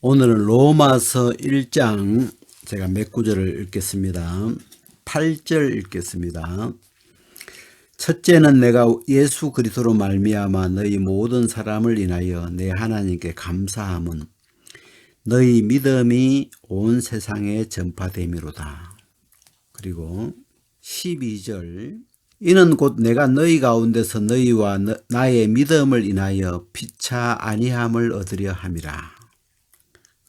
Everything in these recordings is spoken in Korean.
오늘은 로마서 1장 제가 몇 구절을 읽겠습니다. 8절 읽겠습니다. 첫째는 내가 예수 그리스도로 말미암아 너희 모든 사람을 인하여 내 하나님께 감사함은 너희 믿음이 온 세상에 전파됨이로다. 그리고 12절 이는 곧 내가 너희 가운데서 너희와 너- 나의 믿음을 인하여 피차 아니함을 얻으려 함이라.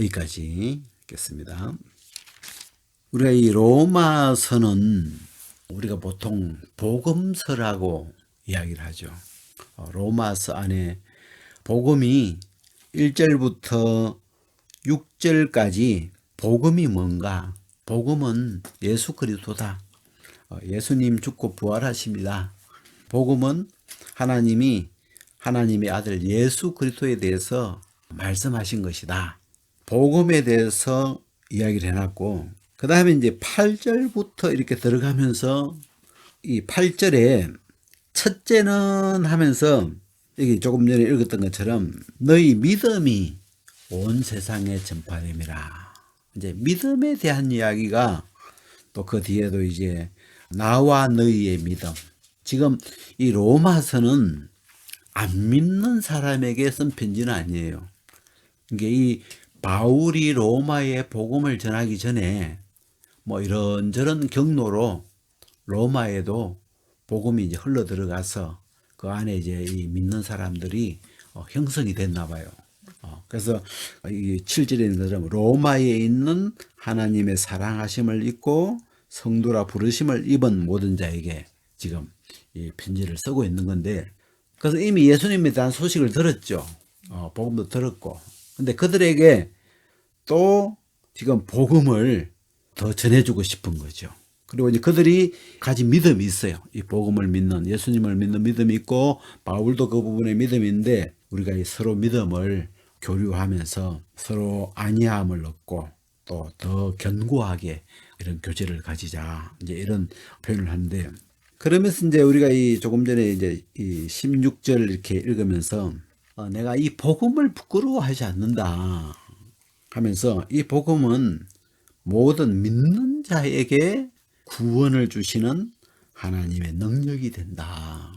여기까지 읽겠습니다. 우리가 이 로마서는 우리가 보통 복음서라고 이야기를 하죠. 어, 로마서 안에 복음이 1절부터 6절까지 복음이 뭔가? 복음은 예수 그리스도다. 어, 예수님 죽고 부활하십니다. 복음은 하나님이 하나님의 아들 예수 그리스도에 대해서 말씀하신 것이다. 복음에 대해서 이야기를 해놨고 그 다음에 이제 8절부터 이렇게 들어가면서 이 8절에 첫째는 하면서 여기 조금 전에 읽었던 것처럼 너희 믿음이 온 세상에 전파됨이라. 이제 믿음에 대한 이야기가 또 그 뒤에도 이제 나와 너희의 믿음. 지금 이 로마서는 안 믿는 사람에게 쓴 편지는 아니에요. 이게 이 바울이 로마에 복음을 전하기 전에 뭐 이런저런 경로로 로마에도 복음이 이제 흘러 들어가서 그 안에 이제 이 믿는 사람들이 어, 형성이 됐나 봐요. 어, 그래서 이 7절에 있는 것처럼 로마에 있는 하나님의 사랑하심을 입고 성도라 부르심을 입은 모든 자에게 지금 이 편지를 쓰고 있는 건데 그래서 이미 예수님에 대한 소식을 들었죠. 어, 복음도 들었고. 근데 그들에게 또 지금 복음을 더 전해주고 싶은 거죠. 그리고 이제 그들이 가진 믿음이 있어요. 이 복음을 믿는 예수님을 믿는 믿음이 있고 바울도 그 부분에 믿음이 있는데 우리가 이 서로 믿음을 교류하면서 서로 안위함을 얻고 또 더 견고하게 이런 교제를 가지자 이제 이런 표현을 하는데 그러면서 이제 우리가 이 조금 전에 이제 이 16절 이렇게 읽으면서 어, 내가 이 복음을 부끄러워하지 않는다 하면서 이 복음은 모든 믿는 자에게 구원을 주시는 하나님의 능력이 된다.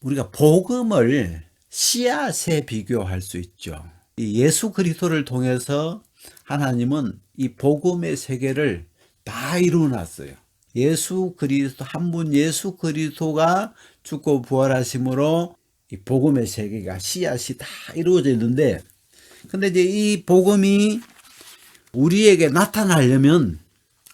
우리가 복음을 씨앗에 비교할 수 있죠. 이 예수 그리스도를 통해서 하나님은 이 복음의 세계를 다 이루어 놨어요. 예수 그리스도 한 분 예수 그리스도가 죽고 부활하심으로 이 복음의 세계가 씨앗이 다 이루어져 있는데 근데 이제 이 복음이 우리에게 나타나려면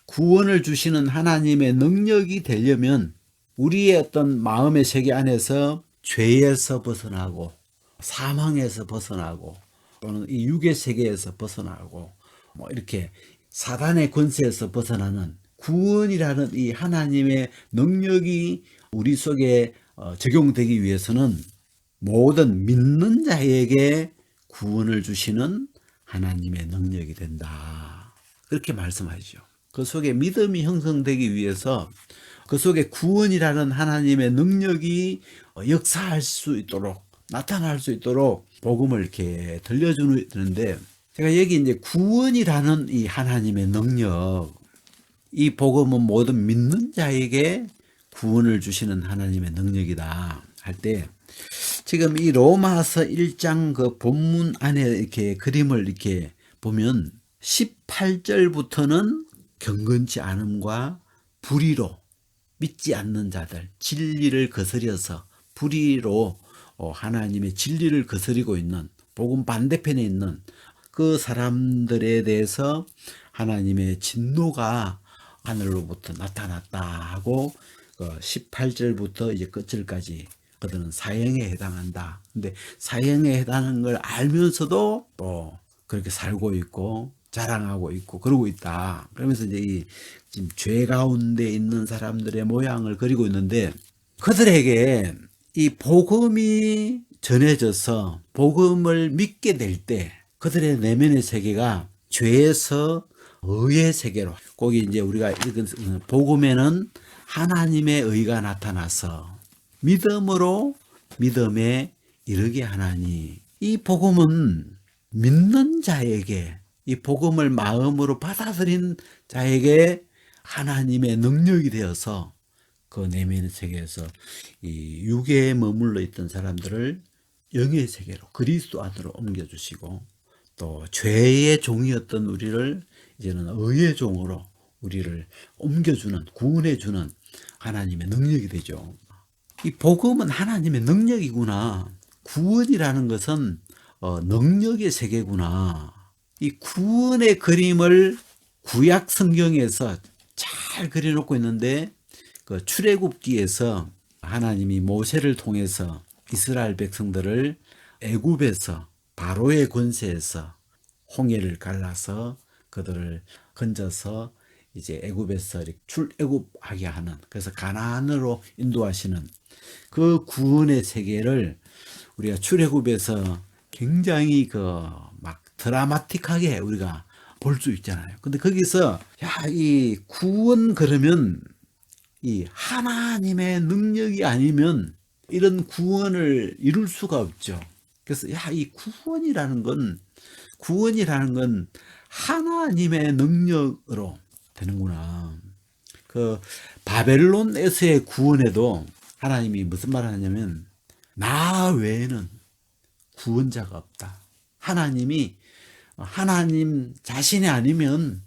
구원을 주시는 하나님의 능력이 되려면 우리의 어떤 마음의 세계 안에서 죄에서 벗어나고 사망에서 벗어나고 또는 이 육의 세계에서 벗어나고 뭐 이렇게 사단의 권세에서 벗어나는 구원이라는 이 하나님의 능력이 우리 속에 어, 적용되기 위해서는 모든 믿는 자에게 구원을 주시는 하나님의 능력이 된다. 그렇게 말씀하죠. 그 속에 믿음이 형성되기 위해서 그 속에 구원이라는 하나님의 능력이 역사할 수 있도록 나타날 수 있도록 복음을 이렇게 들려주는데 제가 여기 이제 구원이라는 이 하나님의 능력 이 복음은 모든 믿는 자에게 구원을 주시는 하나님의 능력이다 할 때 지금 이 로마서 1장 그 본문 안에 이렇게 그림을 이렇게 보면 18절부터는 경건치 않음과 불의로 믿지 않는 자들 진리를 거스려서 불의로 어, 하나님의 진리를 거스리고 있는 복음 반대편에 있는 그 사람들에 대해서 하나님의 진노가 하늘로부터 나타났다 하고 18절부터 이제 끝절까지 그들은 사형에 해당한다. 근데 사형에 해당하는 걸 알면서도 또 그렇게 살고 있고 자랑하고 있고 그러고 있다. 그러면서 이제 이 지금 죄 가운데 있는 사람들의 모양을 그리고 있는데 그들에게 이 복음이 전해져서 복음을 믿게 될 때 그들의 내면의 세계가 죄에서 의의 세계로 거기 이제 우리가 읽은 복음에는 하나님의 의가 나타나서 믿음으로 믿음에 이르게 하나니 이 복음은 믿는 자에게 이 복음을 마음으로 받아들인 자에게 하나님의 능력이 되어서 그 내면의 세계에서 이 육에 머물러 있던 사람들을 영의 세계로 그리스도 안으로 옮겨주시고 또 죄의 종이었던 우리를 이제는 의의 종으로 우리를 옮겨주는 구원해주는 하나님의 능력이 되죠. 이 복음은 하나님의 능력이구나. 구원이라는 것은 어, 능력의 세계구나. 이 구원의 그림을 구약 성경에서 잘 그려놓고 있는데 그 출애굽기에서 하나님이 모세를 통해서 이스라엘 백성들을 애굽에서 바로의 권세에서 홍해를 갈라서 그들을 건져서 이제 애굽에서 출애굽하게 하는 그래서 가나안으로 인도하시는 그 구원의 세계를 우리가 출애굽에서 굉장히 그 막 드라마틱하게 우리가 볼 수 있잖아요. 근데 거기서 야 이 구원 그러면 이 하나님의 능력이 아니면 이런 구원을 이룰 수가 없죠. 그래서 야 이 구원이라는 건 구원이라는 건 하나님의 능력으로 되는구나. 그 바벨론에서의 구원에도 하나님이 무슨 말 하냐면 나 외에는 구원자가 없다. 하나님이 하나님 자신이 아니면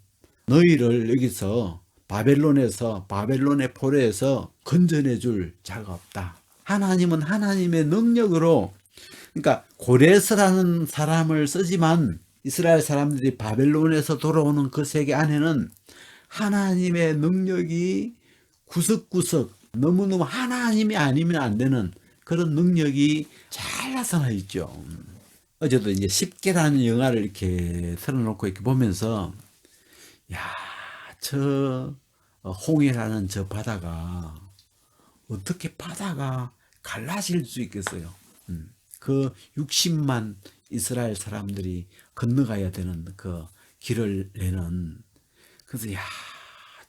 너희를 여기서 바벨론에서 바벨론의 포로에서 건져내 줄 자가 없다. 하나님은 하나님의 능력으로 그러니까 고레스라는 사람을 쓰지만 이스라엘 사람들이 바벨론에서 돌아오는 그 세계 안에는 하나님의 능력이 구석구석 너무너무 하나님이 아니면 안 되는 그런 능력이 잘 나타나 있죠. 어제도 이제 십계라는 영화를 이렇게 틀어놓고 이렇게 보면서 야, 저 홍해라는 저 바다가 어떻게 바다가 갈라질 수 있겠어요? 음, 그 60만 이스라엘 사람들이 건너가야 되는 그 길을 내는 그래서 야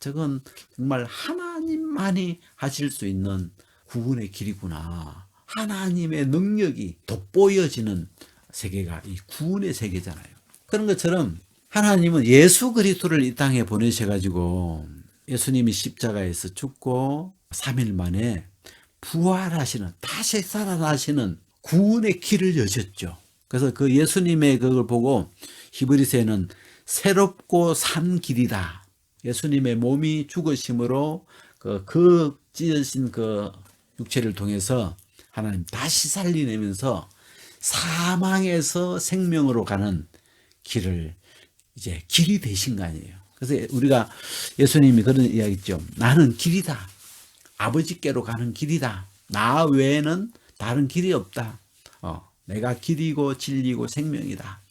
저건 정말 하나님만이 하실 수 있는 구원의 길이구나. 하나님의 능력이 돋보여지는 세계가 이 구원의 세계잖아요. 그런 것처럼 하나님은 예수 그리스도를 이 땅에 보내셔 가지고 예수님이 십자가에서 죽고 3일 만에 부활하시는 다시 살아나시는 구원의 길을 여셨죠. 그래서 그 예수님의 그걸 보고 히브리서에는 새롭고 산 길이다. 예수님의 몸이 죽으심으로 그, 그 찢어진 그 육체를 통해서 하나님 다시 살리내면서 사망에서 생명으로 가는 길을 이제 길이 되신 거 아니에요. 그래서 우리가 예수님이 그런 이야기 있죠. 나는 길이다. 아버지께로 가는 길이다. 나 외에는 다른 길이 없다. 어, 내가 길이고 진리고 생명이다.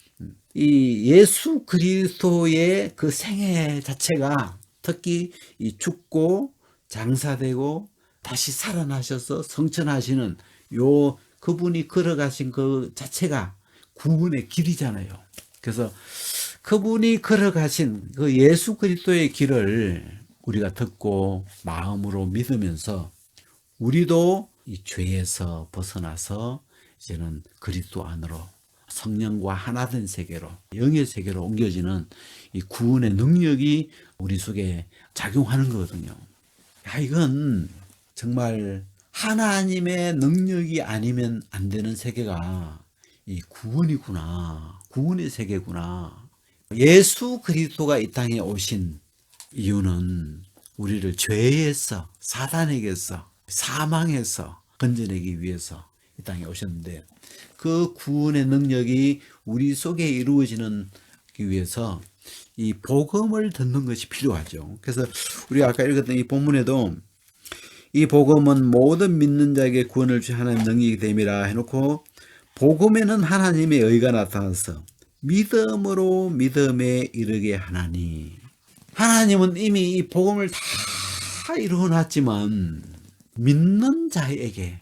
음. 이 예수 그리스도의 그 생애 자체가 특히 이 죽고 장사되고 다시 살아나셔서 성천하시는 요 그분이 걸어가신 그 자체가 구원의 길이잖아요. 그래서 그분이 걸어가신 그 예수 그리스도의 길을 우리가 듣고 마음으로 믿으면서 우리도 이 죄에서 벗어나서 이제는 그리스도 안으로 성령과 하나 된 세계로 영의 세계로 옮겨지는 이 구원의 능력이 우리 속에 작용하는 거거든요. 야 이건 정말 하나님의 능력이 아니면 안 되는 세계가 이 구원이구나. 구원의 세계구나. 예수 그리스도가 이 땅에 오신 이유는 우리를 죄에서 사단에게서 사망에서 건져내기 위해서 이 땅에 오셨는데 그 구원의 능력이 우리 속에 이루어지는 위해서 이 복음을 듣는 것이 필요하죠. 그래서 우리 아까 읽었던 이 본문에도 이 복음은 모든 믿는 자에게 구원을 주신 하나님 능력이 됨이라 해놓고 복음에는 하나님의 의가 나타나서 믿음으로 믿음에 이르게 하나니 하나님은 이미 이 복음을 다 이루어 놨지만 믿는 자에게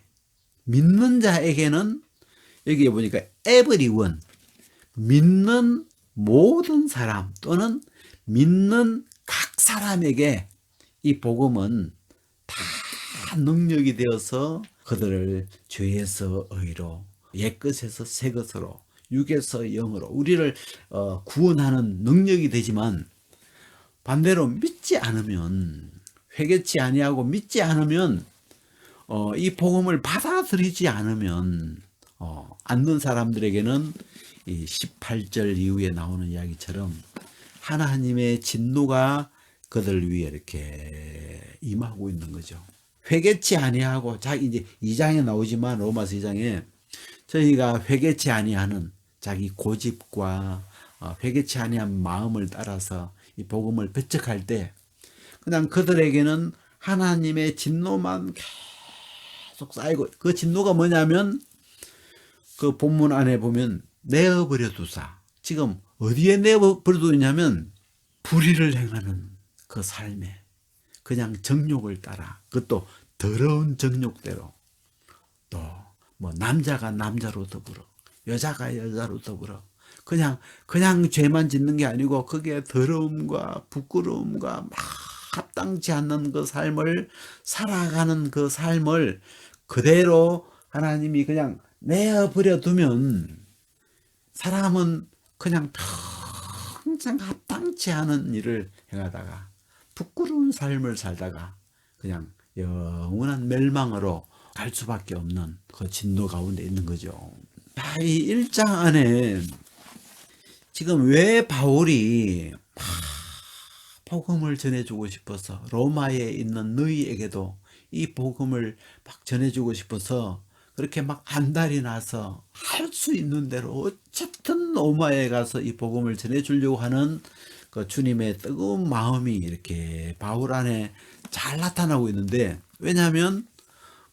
믿는 자에게는 여기에 보니까 everyone 믿는 모든 사람 또는 믿는 각 사람에게 이 복음은 다 능력이 되어서 그들을 죄에서 의로 옛것에서 새것으로 육에서 영으로 우리를 어, 구원하는 능력이 되지만 반대로 믿지 않으면 회개치 아니하고 믿지 않으면 어, 이 복음을 받아들이지 않으면 어, 않는 사람들에게는 이 18절 이후에 나오는 이야기처럼 하나님의 진노가 그들 위에 이렇게 임하고 있는 거죠. 회개치 아니하고 자기 이제 2장에 나오지만 로마서 2장에 저희가 회개치 아니하는 자기 고집과 어, 회개치 아니한 마음을 따라서 이 복음을 배척할 때 그냥 그들에게는 하나님의 진노만 계속 쌓이고 그 진노가 뭐냐면 그 본문 안에 보면 내어버려 두사. 지금 어디에 내어버려 두냐면 불의를 행하는 그 삶에 그냥 정욕을 따라 그것도 더러운 정욕대로. 또 뭐 남자가 남자로 더불어 여자가 여자로 더불어 그냥 그냥 죄만 짓는 게 아니고 그게 더러움과 부끄러움과 막 합당치 않는 그 삶을 살아가는 그 삶을 그대로 하나님이 그냥 내어버려 두면 사람은 그냥 평생 합당치 않은 일을 행하다가 부끄러운 삶을 살다가 그냥 영원한 멸망으로 갈 수밖에 없는 그 진노 가운데 있는 거죠. 아, 이 1장 안에 지금 왜 바울이 막 복음을 전해주고 싶어서 로마에 있는 너희에게도 이 복음을 막 전해주고 싶어서 그렇게 막 안달이 나서 할 수 있는 대로 어쨌든 로마에 가서 이 복음을 전해주려고 하는 그 주님의 뜨거운 마음이 이렇게 바울 안에 잘 나타나고 있는데 왜냐하면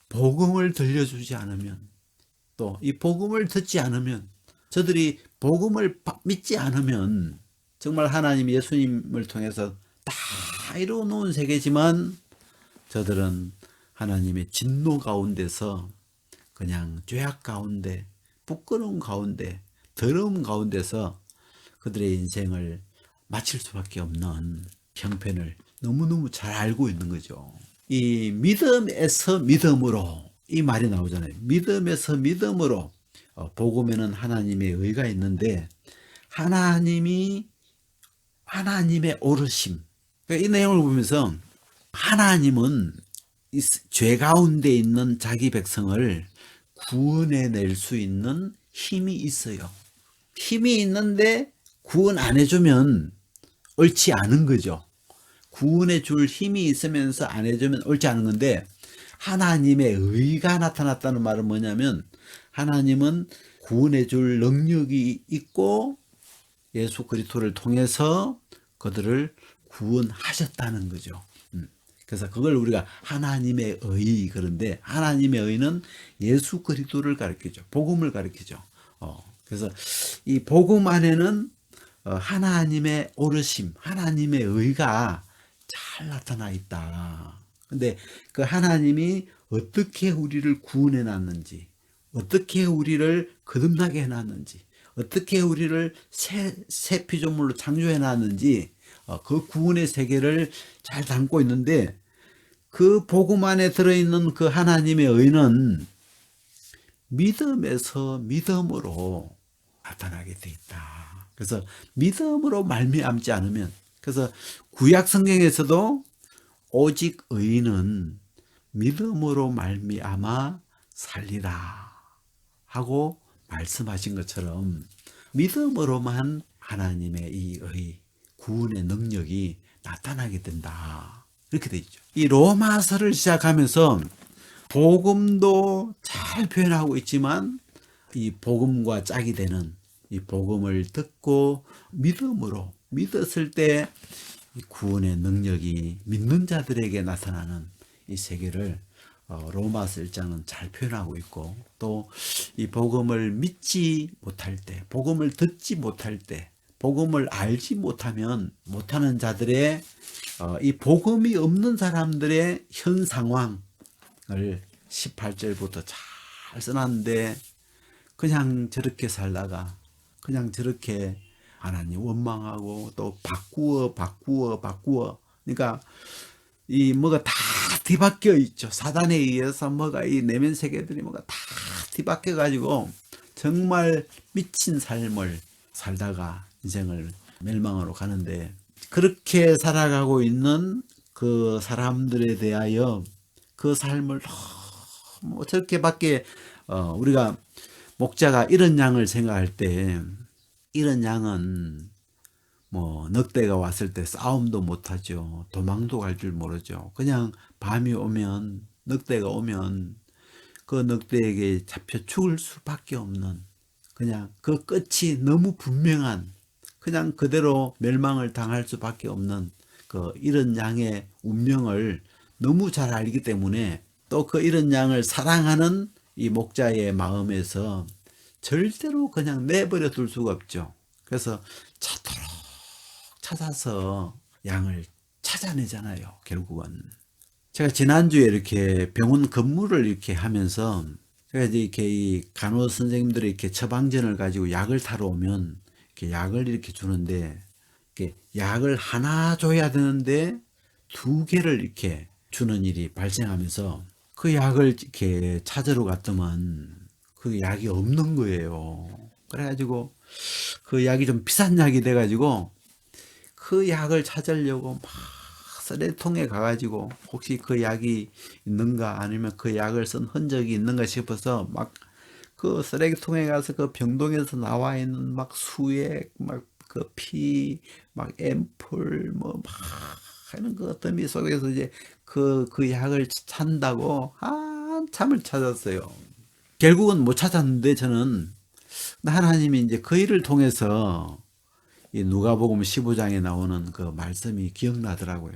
복음을 들려주지 않으면 또 이 복음을 듣지 않으면 저들이 복음을 믿지 않으면 정말 하나님 예수님을 통해서 다 이루어 놓은 세계지만 저들은 하나님의 진노 가운데서 그냥 죄악 가운데 부끄러움 가운데 더러움 가운데서 그들의 인생을 마칠 수밖에 없는 형편을 너무너무 잘 알고 있는 거죠. 이 믿음에서 믿음으로 이 말이 나오잖아요. 믿음에서 믿음으로 어, 복음에는 하나님의 의가 있는데 하나님이 하나님의 오르심. 그러니까 이 내용을 보면서 하나님은 죄 가운데 있는 자기 백성을 구원해 낼 수 있는 힘이 있어요. 힘이 있는데 구원 안 해주면 옳지 않은 거죠. 구원해 줄 힘이 있으면서 안 해주면 옳지 않은 건데 하나님의 의가 나타났다는 말은 뭐냐면 하나님은 구원해 줄 능력이 있고 예수 그리스도를 통해서 그들을 구원하셨다는 거죠. 음. 그래서 그걸 우리가 하나님의 의 그런데 하나님의 의는 예수 그리스도를 가리키죠. 복음을 가리키죠. 어, 그래서 이 복음 안에는 어, 하나님의 오르심, 하나님의 의가 잘 나타나 있다. 근데 그 하나님이 어떻게 우리를 구원해 놨는지, 어떻게 우리를 거듭나게 해 놨는지, 어떻게 우리를 새, 새 피조물로 창조해 놨는지, 어, 그 구원의 세계를 잘 담고 있는데, 그 복음 안에 들어있는 그 하나님의 의는 믿음에서 믿음으로 나타나게 돼 있다. 그래서 믿음으로 말미암지 않으면 그래서 구약 성경에서도 오직 의인은 믿음으로 말미암아 살리라 하고 말씀하신 것처럼 믿음으로만 하나님의 이 의, 구원의 능력이 나타나게 된다. 이렇게 되어 있죠. 이 로마서를 시작하면서 복음도 잘 표현하고 있지만 이 복음과 짝이 되는 이 복음을 듣고 믿음으로 믿었을 때 구원의 능력이 믿는 자들에게 나타나는 이 세계를 어, 로마서 1장은 잘 표현하고 있고 또 이 복음을 믿지 못할 때, 복음을 듣지 못할 때, 복음을 알지 못하면 못하는 자들의 어, 이 복음이 없는 사람들의 현 상황을 18절부터 잘 써놨는데 그냥 저렇게 살다가 그냥 저렇게 하나님 원망하고 또 바꾸어 바꾸어 바꾸어. 그러니까 이 뭐가 다 뒤바뀌어 있죠. 사단에 의해서 뭐가 이 내면 세계들이 뭐가 다 뒤바뀌어 가지고 정말 미친 삶을 살다가 인생을 멸망으로 가는데 그렇게 살아가고 있는 그 사람들에 대하여 그 삶을 뭐 저렇게밖에 어 우리가 목자가 이런 양을 생각할 때 이런 양은 뭐 늑대가 왔을 때 싸움도 못하죠. 도망도 갈 줄 모르죠. 그냥 밤이 오면 늑대가 오면 그 늑대에게 잡혀 죽을 수밖에 없는 그냥 그 끝이 너무 분명한 그냥 그대로 멸망을 당할 수밖에 없는 그 이런 양의 운명을 너무 잘 알기 때문에 또 그 이런 양을 사랑하는 이 목자의 마음에서 절대로 그냥 내버려 둘 수가 없죠. 그래서 찾아서 양을 찾아내잖아요. 결국은. 제가 지난주에 이렇게 병원 근무를 이렇게 하면서 제가 이제 이렇게 이 간호 선생님들이 이렇게 처방전을 가지고 약을 타러 오면 이렇게 약을 이렇게 주는데 이렇게 약을 하나 줘야 되는데 두 개를 이렇게 주는 일이 발생하면서 그 약을 이렇게 찾으러 갔더만 그 약이 없는 거예요. 그래가지고 그 약이 좀 비싼 약이 돼가지고 그 약을 찾으려고 막 쓰레통에 가가지고 혹시 그 약이 있는가 아니면 그 약을 쓴 흔적이 있는가 싶어서 막 그 쓰레기통에 가서 그 병동에서 나와 있는 막 수액 막 그 피 막 앰플 뭐막 하는 그 더미 속에서 이제 그그 약을 찾는다고 한참을 찾았어요. 결국은 못 찾았는데 저는 하나님이 이제 그 일을 통해서 이 누가복음 15장에 나오는 그 말씀이 기억나더라고요.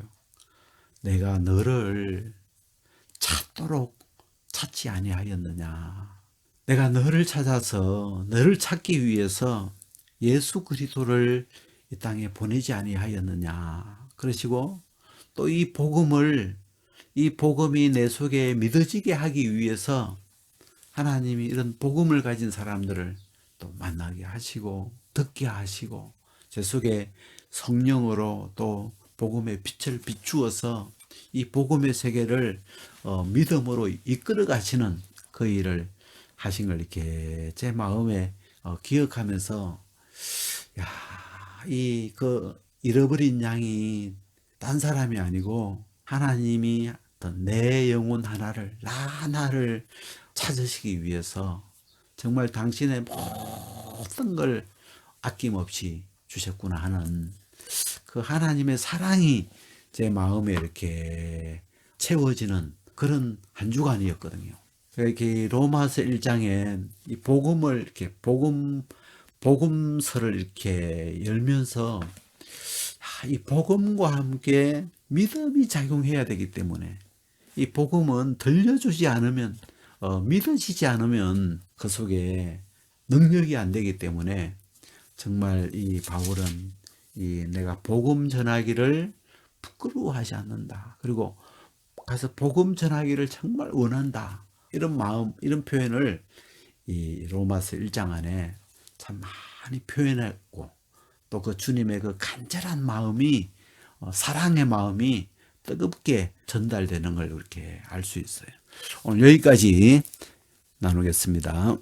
내가 너를 찾도록 찾지 아니하였느냐. 내가 너를 찾아서 너를 찾기 위해서 예수 그리스도를 이 땅에 보내지 아니하였느냐. 그러시고 또 이 복음을 이 복음이 내 속에 믿어지게 하기 위해서 하나님이 이런 복음을 가진 사람들을 또 만나게 하시고 듣게 하시고 제 속에 성령으로 또 복음의 빛을 비추어서 이 복음의 세계를 어, 믿음으로 이끌어 가시는 그 일을 하신 걸 이렇게 제 마음에 어, 기억하면서 야, 이 그 잃어버린 양이 딴 사람이 아니고 하나님이 어떤 내 영혼 하나를 나 하나를 찾으시기 위해서 정말 당신의 모든 걸 아낌없이 주셨구나 하는 그 하나님의 사랑이 제 마음에 이렇게 채워지는 그런 한 주간이었거든요. 이렇게 로마서 1장에 이 복음을 이렇게 복음 복음서를 이렇게 열면서 아, 이 복음과 함께 믿음이 작용해야 되기 때문에 이 복음은 들려주지 않으면 어, 믿어지지 않으면 그 속에 능력이 안 되기 때문에 정말 이 바울은 이 내가 복음 전하기를 부끄러워하지 않는다. 그리고 가서 복음 전하기를 정말 원한다. 이런 마음, 이런 표현을 이 로마서 1장 안에 참 많이 표현했고 또 그 주님의 그 간절한 마음이 어, 사랑의 마음이 뜨겁게 전달되는 걸 이렇게 알 수 있어요. 오늘 여기까지 나누겠습니다.